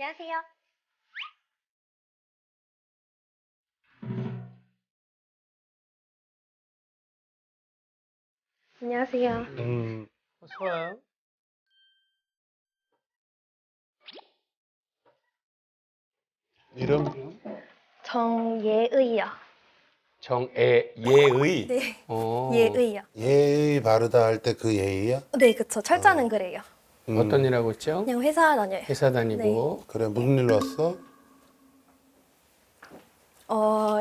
안녕하세요. 안녕하세요. 음, 어서 와요. 이름? 정예의요. 정애 예의. 네, 어, 예의요. 예의 바르다 할 때 그 예의야? 네, 그쵸. 철자는 그래요. 음, 어떤 일 하고 있죠? 그냥 회사 다녀요. 회사 다니고. 그래 무슨 일로 왔어? 어,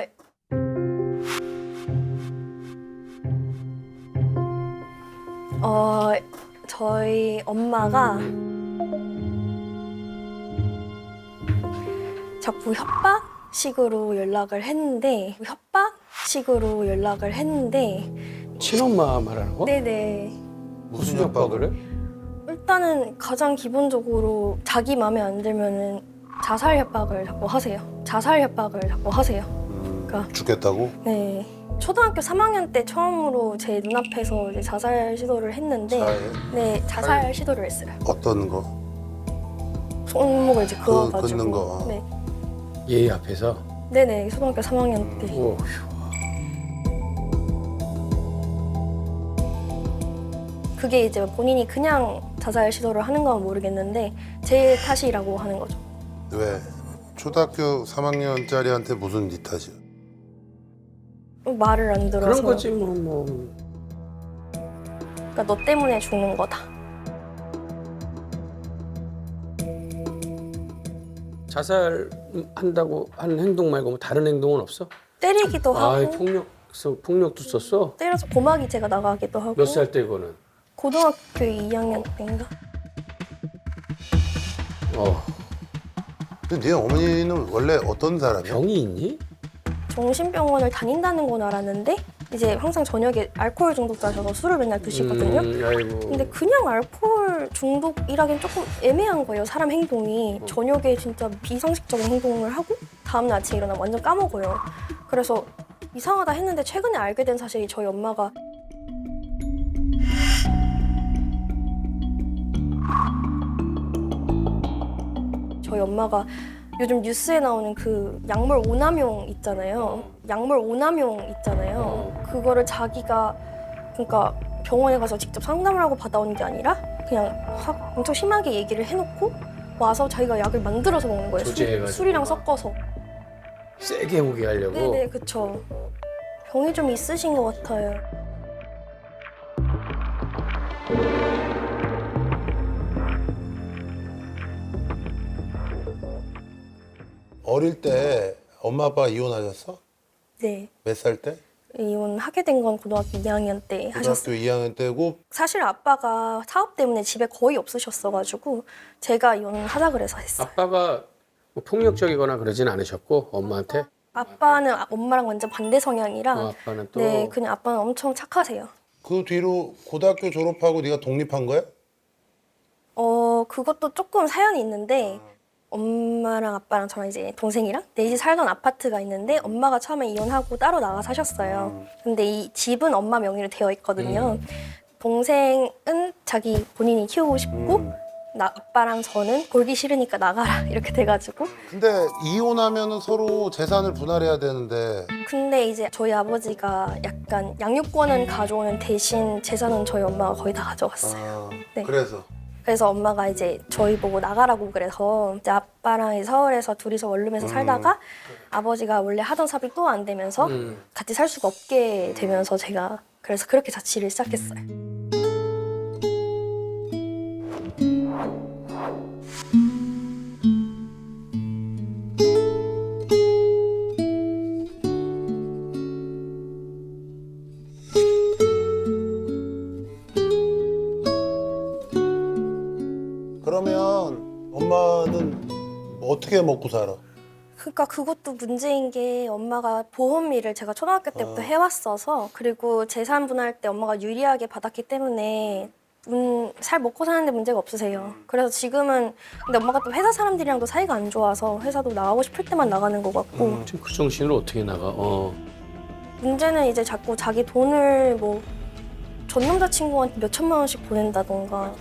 어, 저희 엄마가 자꾸 협박식으로 연락을 했는데 협박식으로 연락을 했는데 친엄마 말하는 거? 네네 무슨 협박을 해? 일단은 가장 기본적으로 자기 마음에 안 들면은 자살 협박을 자꾸 하세요. 자살 협박을 자꾸 하세요. 음, 그러니까 죽겠다고? 네. 초등학교 3학년 때 처음으로 제 눈앞에서 이제 자살 시도를 했는데 자해? 네, 자살 시도를 했어요. 어떤 거? 손목을 이제 그 그어가지고. 긋는 거. 네. 예의 앞에서. 네네, 초등학교 3학년 때. 오, 그게 이제 본인이 그냥 자살 시도를 하는 건 모르겠는데 제 탓이라고 하는 거죠. 왜? 초등학교 3학년짜리한테 무슨 네 탓이야? 말을 안 들어서. 그런 거지 뭐 뭐. 그러니까 너 때문에 죽는 거다. 자살 한다고 하는 행동 말고 뭐 다른 행동은 없어? 때리기도 하고 아, 폭력 써- 폭력도 썼어? 때려서 고막이 제가 나가기도 하고 몇 살 때 이거는? 고등학교 2학년 때인가? 어, 근데 네 어머니는 원래 어떤 사람이야? 병이 있니? 정신병원을 다닌다는 건 알았는데 이제 항상 저녁에 알코올 중독자셔서 술을 맨날 드시거든요. 음, 아이고. 근데 그냥 알코올 중독이라긴 조금 애매한 거예요. 사람 행동이 저녁에 진짜 비상식적인 행동을 하고 다음 날 아침에 일어나면 완전 까먹어요. 그래서 이상하다 했는데 최근에 알게 된 사실이 저희 엄마가 저희 엄마가 요즘 뉴스에 나오는 그 약물 오남용 있잖아요. 약물 오남용 있잖아요. 그거를 자기가 그러니까 병원에 가서 직접 상담을 하고 받아온 게 아니라 그냥 확 엄청 심하게 얘기를 해놓고 와서 자기가 약을 만들어서 먹는 거예요. 술, 조제해가지고. 술이랑 섞어서. 세게 오게 하려고. 네네 그쵸. 병이 좀 있으신 것 같아요. 어릴 때 엄마 아빠가 이혼하셨어? 네. 몇 살 때? 이혼하게 된 건 고등학교 2학년 때 고등학교 하셨어요. 2학년 때고 사실 아빠가 사업 때문에 집에 거의 없으셨어가지고 제가 이혼하자 그래서 했어요. 아빠가 뭐 폭력적이거나 그러진 않으셨고 엄마한테 아빠는 아- 엄마랑 완전 반대 성향이라 어, 아빠는 또 네 그냥 아빠는 엄청 착하세요. 그 뒤로 고등학교 졸업하고 네가 독립한 거야? 어 그것도 조금 사연이 있는데 엄마랑 아빠랑 저랑 이제 동생이랑 넷이 살던 아파트가 있는데 엄마가 처음에 이혼하고 따로 나가 사셨어요. 근데 이 집은 엄마 명의로 되어 있거든요. 동생은 자기 본인이 키우고 싶고 음. 나 아빠랑 저는 골기 싫으니까 나가라 이렇게 돼가지고 근데 이혼하면은 서로 재산을 분할해야 되는데 근데 이제 저희 아버지가 약간 양육권은 가져오는 대신 재산은 저희 엄마가 거의 다 가져갔어요. 아, 네. 그래서 그래서 엄마가 이제 저희 보고 나가라고 그래서 이제 아빠랑 서울에서 둘이서 원룸에서 살다가 아버지가 원래 하던 사업이 또 안 되면서 음. 같이 살 수가 없게 되면서 제가 그래서 그렇게 자취를 시작했어요. 그러니까 그것도 문제인 게 엄마가 보험 일을 제가 초등학교 때부터 어. 해왔어서 그리고 재산 분할 때 엄마가 유리하게 받았기 때문에 음, 잘 먹고 사는데 문제가 없으세요. 그래서 지금은 근데 엄마가 또 회사 사람들이랑도 사이가 안 좋아서 회사도 나가고 싶을 때만 나가는 것 같고 지금 그 정신으로 어떻게 나가? 어. 문제는 이제 자꾸 자기 돈을 뭐 전 남자 친구한테 몇 천만 원씩 보낸다던가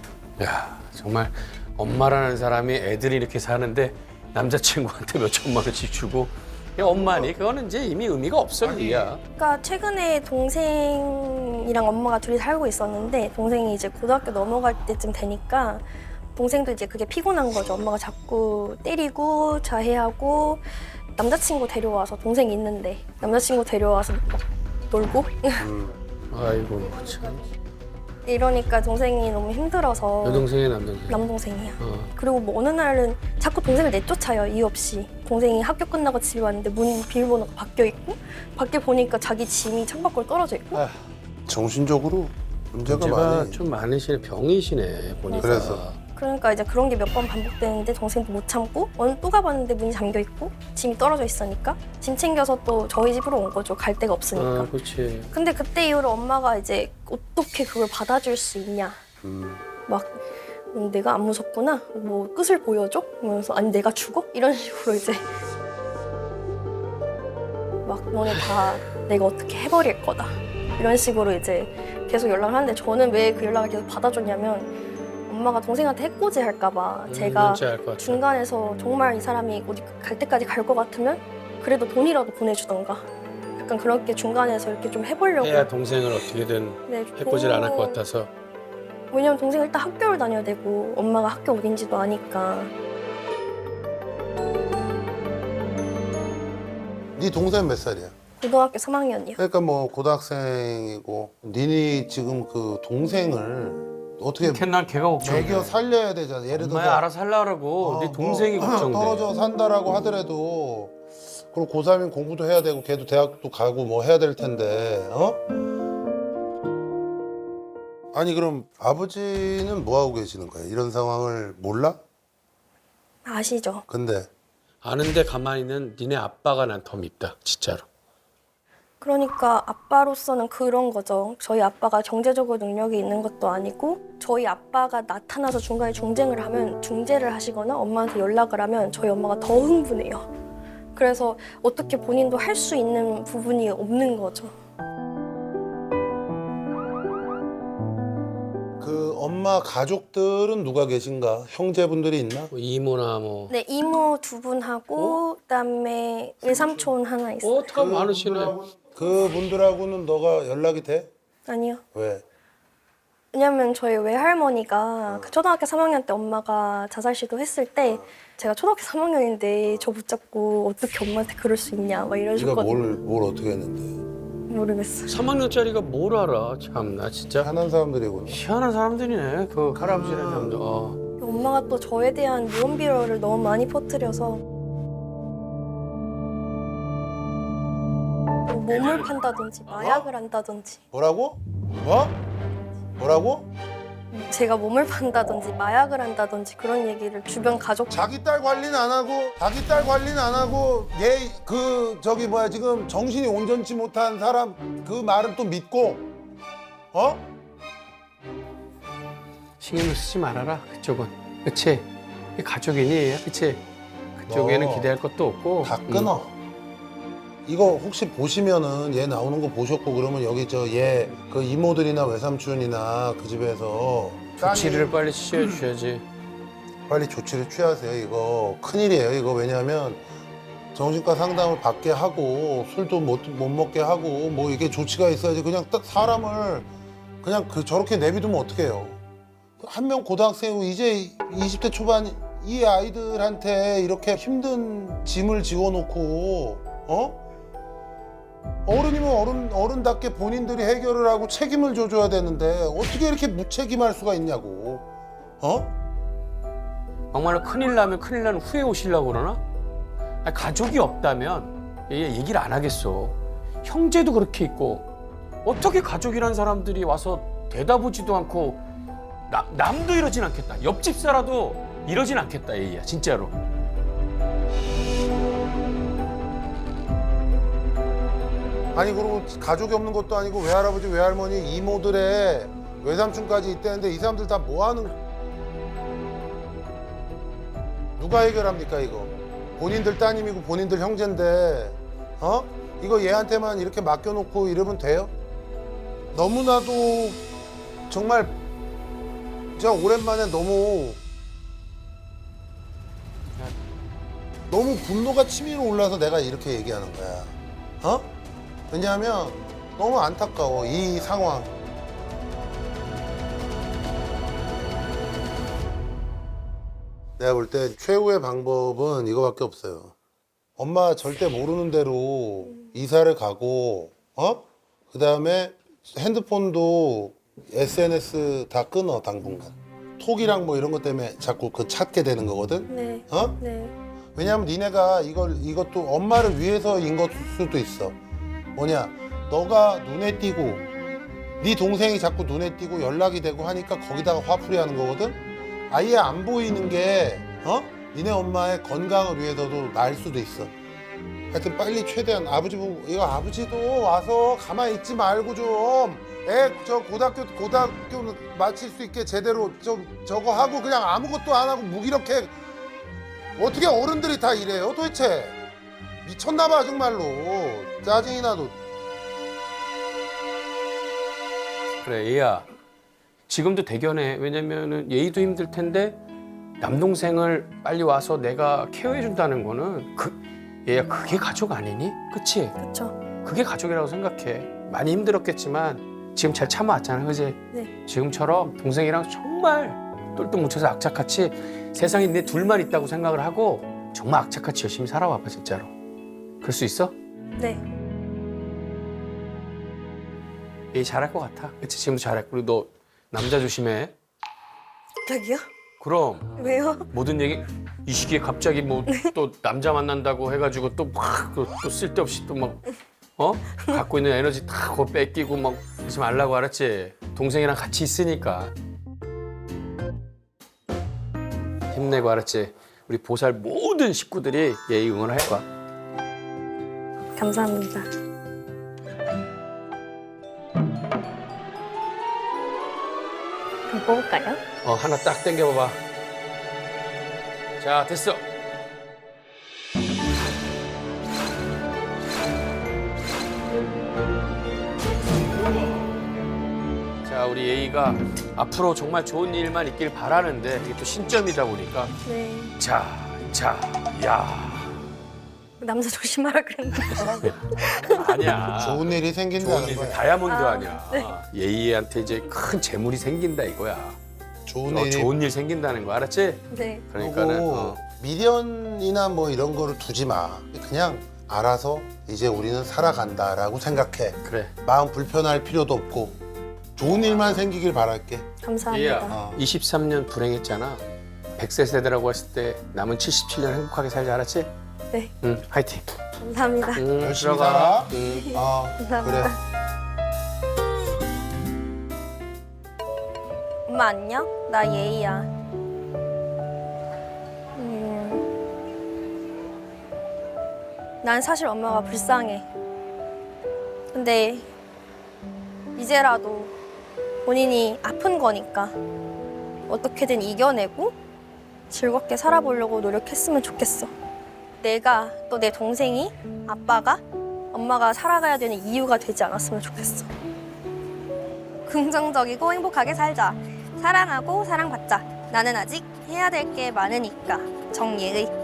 야 정말 엄마라는 사람이 애들이 이렇게 사는데 남자친구한테 몇 천만 원씩 주고 야, 엄마니 그거는 이제 이미 의미가 없어 리야. 그러니까 최근에 동생이랑 엄마가 둘이 살고 있었는데 동생이 이제 고등학교 넘어갈 때쯤 되니까 동생도 이제 그게 피곤한 거죠. 엄마가 자꾸 때리고 자해하고 남자친구 데려와서 동생이 있는데 남자친구 데려와서 막 놀고 아이고 참. 이러니까 동생이 너무 힘들어서 여동생이 남동생. 남동생이야. 어. 그리고 뭐 어느 날은 자꾸 동생을 내쫓아요 이유 없이 동생이 학교 끝나고 집에 왔는데 문 비밀번호가 바뀌어 있고 밖에 보니까 자기 짐이 창밖으로 떨어져 있고 아, 정신적으로 문제가, 문제가 많이. 좀 많으시네 병이시네 보니까. 그래서. 그러니까 이제 그런 게 몇 번 반복되는데 동생도 못 참고 어느 또 가봤는데 문이 잠겨 있고 짐이 떨어져 있으니까 짐 챙겨서 또 저희 집으로 온 거죠. 갈 데가 없으니까. 아 그렇지. 근데 그때 이후로 엄마가 이제 어떻게 그걸 받아줄 수 있냐? 음. 막 음, 내가 안 무섭구나? 뭐 끝을 보여줘? 그러면서 아니 내가 죽어? 이런 식으로 이제 막 너네 다 내가 어떻게 해버릴 거다. 이런 식으로 이제 계속 연락을 하는데 저는 왜 그 연락을 계속 받아줬냐면 엄마가 동생한테 해코지 할까봐 제가 뭔지 알것 같아. 중간에서 정말 이 사람이 어디 갈 때까지 갈 것 같으면 그래도 돈이라도 보내주던가 약간 그렇게 중간에서 이렇게 좀 해보려고 해야 동생을 어떻게든 네, 해코지를 안 할것 좀- 같아서. 왜냐면 동생이 일단 학교를 다녀야 되고 엄마가 학교 어딘지도 아니까 네 동생 몇 살이야? 고등학교 3학년이요. 그러니까 뭐 고등학생이고 니네 지금 그 동생을 어떻게 난 걔가 걱정돼. 먹여 살려야 되잖아. 예를 들어서 엄마야 알아서 하려고 어, 네뭐 동생이 걱정돼. 떨어져 산다라고 하더라도 그리고 고3인 공부도 해야 되고 걔도 대학도 가고 뭐 해야 될 텐데 어? 아니 그럼 아버지는 뭐 하고 계시는 거야? 이런 상황을 몰라? 아시죠? 근데 아는데 가만히 있는 니네 아빠가 난 더 밉다 진짜로. 그러니까 아빠로서는 그런 거죠. 저희 아빠가 경제적으로 능력이 있는 것도 아니고 저희 아빠가 나타나서 중간에 중쟁을 하면 중재를 하시거나 엄마한테 연락을 하면 저희 엄마가 더 흥분해요. 그래서 어떻게 본인도 할 수 있는 부분이 없는 거죠. 그 엄마 가족들은 누가 계신가? 형제분들이 있나? 뭐 이모나 뭐. 네, 이모 두 분하고 그다음에 외삼촌 하나 있어요. 어, 다 많으시네. 그 분들하고는 너가 연락이 돼? 아니요. 왜? 왜냐면 저희 외할머니가 그 초등학교 3학년 때 엄마가 자살 시도했을 때 제가 초등학교 3학년인데 저 붙잡고 어떻게 엄마한테 그럴 수 있냐 막 네가 이러셨거든요. 뭘, 뭘 어떻게 했는데? 모르겠어요. 3학년짜리가 뭘 알아 참 나 진짜. 편한 사람들이구나. 희한한 사람들이네 그 할아버지네 사람들. 어. 엄마가 또 저에 대한 무언 비어를 너무 많이 퍼뜨려서 뭐 몸을 판다든지 마약을 한다든지 뭐라고? 뭐? 뭐라고? 제가 몸을 판다든지 마약을 한다든지 그런 얘기를 주변 가족 자기 딸 관리는 안 하고 자기 딸 관리는 안 하고 얘 그 저기 뭐야 지금 정신이 온전치 못한 사람 그 말은 또 믿고 어? 신경을 쓰지 말아라 그쪽은. 그치? 이 가족이니 그치? 그쪽에는 너 기대할 것도 없고. 다 음. 끊어. 이거 혹시 보시면은 얘 나오는 거 보셨고 그러면 여기 저 얘 그 이모들이나 외삼촌이나 그 집에서 조치를 빨리 취해 주셔야지. 빨리 조치를 취하세요. 이거 큰일이에요. 이거 왜냐하면 정신과 상담을 받게 하고 술도 못, 못 먹게 하고 뭐 이게 조치가 있어야지 그냥 딱 사람을 그냥 그 저렇게 내비두면 어떡해요. 한 명 고등학생 이제 20대 초반 이 아이들한테 이렇게 힘든 짐을 지워놓고 어? 어른이면 어른 어른답게 본인들이 해결을 하고 책임을 져줘야 되는데 어떻게 이렇게 무책임할 수가 있냐고 어? 정말로 큰일 나면 큰일 나는 후에 오시려고 그러나? 아니, 가족이 없다면 얘 얘기를 안 하겠어. 형제도 그렇게 있고 어떻게 가족이란 사람들이 와서 대다보지도 않고 나- 남도 이러진 않겠다. 옆집 살아도 이러진 않겠다 얘야 진짜로. 아니 그리고 가족이 없는 것도 아니고 외할아버지 외할머니 이모들의 외삼촌까지 있다는데 이 사람들 다 뭐 하는 누가 해결합니까 이거 본인들 따님이고 본인들 형제인데 어 이거 얘한테만 이렇게 맡겨놓고 이러면 돼요 너무나도 정말 진짜 오랜만에 너무 너무 분노가 치밀어 올라서 내가 이렇게 얘기하는 거야. 어? 왜냐하면 너무 안타까워 이 상황. 내가 볼 때 최후의 방법은 이거밖에 없어요. 엄마 절대 모르는 대로 이사를 가고, 어? 그 다음에 핸드폰도 SNS 다 끊어, 당분간. 톡이랑 뭐 이런 것 때문에 자꾸 그 찾게 되는 거거든? 네. 어? 네. 왜냐면 니네가 이걸, 이것도 엄마를 위해서인 것 수도 있어. 뭐냐, 너가 눈에 띄고, 네 동생이 자꾸 눈에 띄고 연락이 되고 하니까 거기다가 화풀이 하는 거거든? 아예 안 보이는 게, 어? 니네 엄마의 건강을 위해서도 나을 수도 있어. 하여튼 빨리 최대한 아버지 보고, 이거 아버지도 와서 가만히 있지 말고 좀, 애, 저 고등학교, 고등학교 마칠 수 있게 제대로 좀 저거 하고 그냥 아무것도 안 하고 무기력해. 어떻게 어른들이 다 이래요 도대체? 미쳤나봐 정말로. 짜증이 나도. 그래 얘야 지금도 대견해 왜냐면은 예의도 힘들 텐데 남동생을 빨리 와서 내가 케어해 준다는 거는 그 얘야 그게 가족 아니니? 그치? 그쵸. 그게 가족이라고 생각해 많이 힘들었겠지만 지금 잘 참아왔잖아 그지? 네. 지금처럼 동생이랑 정말 똘똘 뭉쳐서 악착같이 세상에 내 둘만 있다고 생각을 하고 정말 악착같이 열심히 살아와봐 진짜로 그럴 수 있어? 네. 얘 잘할 것 같아 그치? 지금도 잘해 그리고 너 남자 조심해 갑자기요? 그럼 왜요? 모든 얘기 이 시기에 갑자기 뭐 또 남자 만난다고 해가지고 또막또 또 쓸데없이 또 막 어? 갖고 있는 에너지 다 그거 뺏기고 막 그러지 말라고 알았지? 동생이랑 같이 있으니까 힘내고 알았지? 우리 보살 모든 식구들이 예의 응원을 할 거야 감사합니다. 뽑을까요? 어 하나 딱 당겨봐봐 자 됐어 자 우리 예의가 앞으로 정말 좋은 일만 있길 바라는데 이게 또 신점이다 보니까 네. 자, 자, 야 남자 조심하라 그랬는데. 아니야 좋은 일이 좋은 생긴다는 일 거야. 다이아몬드 아, 아니야 네. 예의한테 이제 큰 재물이 생긴다 이거야 좋은 어, 일이 좋은 일 생긴다는 거 알았지? 네. 그러니까는 그리고 어. 미련이나 뭐 이런 거를 두지 마. 그냥 알아서 이제 우리는 살아간다라고 생각해. 그래 마음 불편할 필요도 없고 좋은 일만 생기길 바랄게. 감사합니다. 얘야 어. 23년 불행했잖아 100세 세대라고 했을 때 남은 77년 행복하게 살지 알았지? 네. 응 화이팅 감사합니다. 응, 열심히 들어가. 살아. 응. 어, 감사합니다. 그래. 엄마 안녕? 나 예이야. 음, 난 사실 엄마가 불쌍해. 근데 이제라도 본인이 아픈 거니까 어떻게든 이겨내고 즐겁게 살아보려고 노력했으면 좋겠어. 내가 또 내 동생이 아빠가 엄마가 살아가야 되는 이유가 되지 않았으면 좋겠어. 긍정적이고 행복하게 살자. 사랑하고 사랑받자. 나는 아직 해야 될 게 많으니까. 정예의.